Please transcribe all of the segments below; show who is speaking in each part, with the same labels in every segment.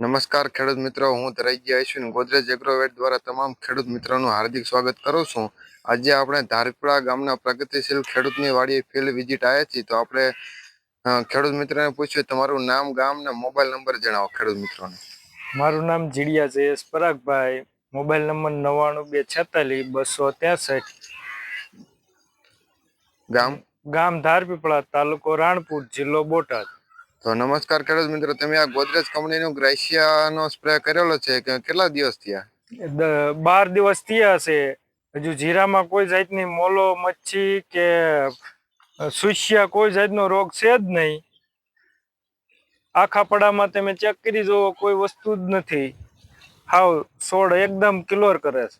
Speaker 1: નમસ્કાર ખેડૂત મિત્રો હું ધરાઈજી અશ્વિન ગોદરેજ એગ્રોવેટ દ્વારા તમામ ખેડૂત મિત્રોનું હાર્દિક સ્વાગત કરું છું. આજે આપણે ધારપડા ગામના પ્રગતિશીલ ખેડૂતની વાડીએ ફિલ્ડ વિઝિટ આવ્યા છીએ. તો આપણે ખેડૂત મિત્રોને પૂછ્યું તમારું નામ ગામ ને મોબાઈલ નંબર જણાવો ખેડૂત મિત્રોને.
Speaker 2: મારું નામ જીડિયા જયેશ પરાગભાઈ મોબાઈલ નંબર નવ્વાણું બે છેતાલીસ બસો ત્રેસઠ.
Speaker 1: ગામ?
Speaker 2: ગામ ધારપીપળા તાલુકો રાણપુર જિલ્લો બોટાદ.
Speaker 1: તો નમસ્કાર ખેડૂત મિત્રો તમે આ ગોદરેજ કંપનીનું ગ્રાસિયાનો સ્પ્રે કરેલો છે કે કેટલા દિવસ થયા?
Speaker 2: બાર દિવસ થયા છે હજુ જીરામાં કોઈ જાતની મોલો મચ્છી કે સુસ્યા કોઈ જાતનો રોગ છે જ નહીં. આખા પડામાં તમે ચેક કરી જુઓ કોઈ વસ્તુ જ નથી. હાવ છોડ એકદમ ક્લિયર કરે છે.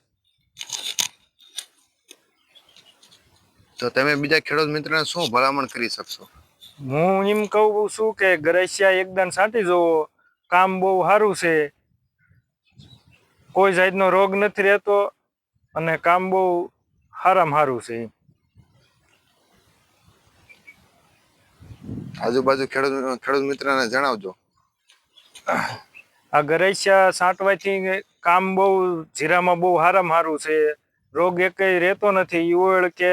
Speaker 1: તો તમે બીજા ખેડૂત મિત્રોને શું ભલામણ કરી શકશો?
Speaker 2: હું એમ કહું છું કે ગરેશિયા એકદમ સાંટી જુઓ. કામ બહુ સારું છે. કોઈ જાતનો રોગ નથી રહેતો અને કામ બહુ સારામાં સારું છે.
Speaker 1: આજુબાજુ ખેડૂત ખેડૂત મિત્રને જણાવજો.
Speaker 2: આ ગરેશિયા સાંટવાથી કામ બહુ જીરામાં બહુ સારામાં સારું છે. રોગ એકેય રહેતો નથી. ઈવળ કે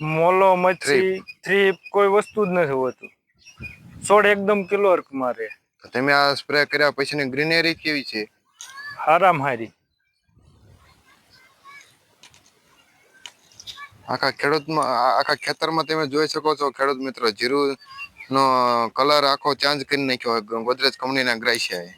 Speaker 2: મોલો મચ્છી થ્રીપ કોઈ વસ્તુ જ નથી હોતું. છોડ એકદમ ક્લિયર મારે.
Speaker 1: તમે આ સ્પ્રે કર્યા પછીની ગ્રીનરી કેવી છે?
Speaker 2: હારામાં હારી
Speaker 1: આખા ખેડૂતમાં આખા ખેતરમાં તમે જોઈ શકો છો ખેડૂત મિત્રો જીરું નો કલર આખો ચેન્જ કરી નાખ્યો ગોદરેજ કંપનીના ગ્રાસિયાએ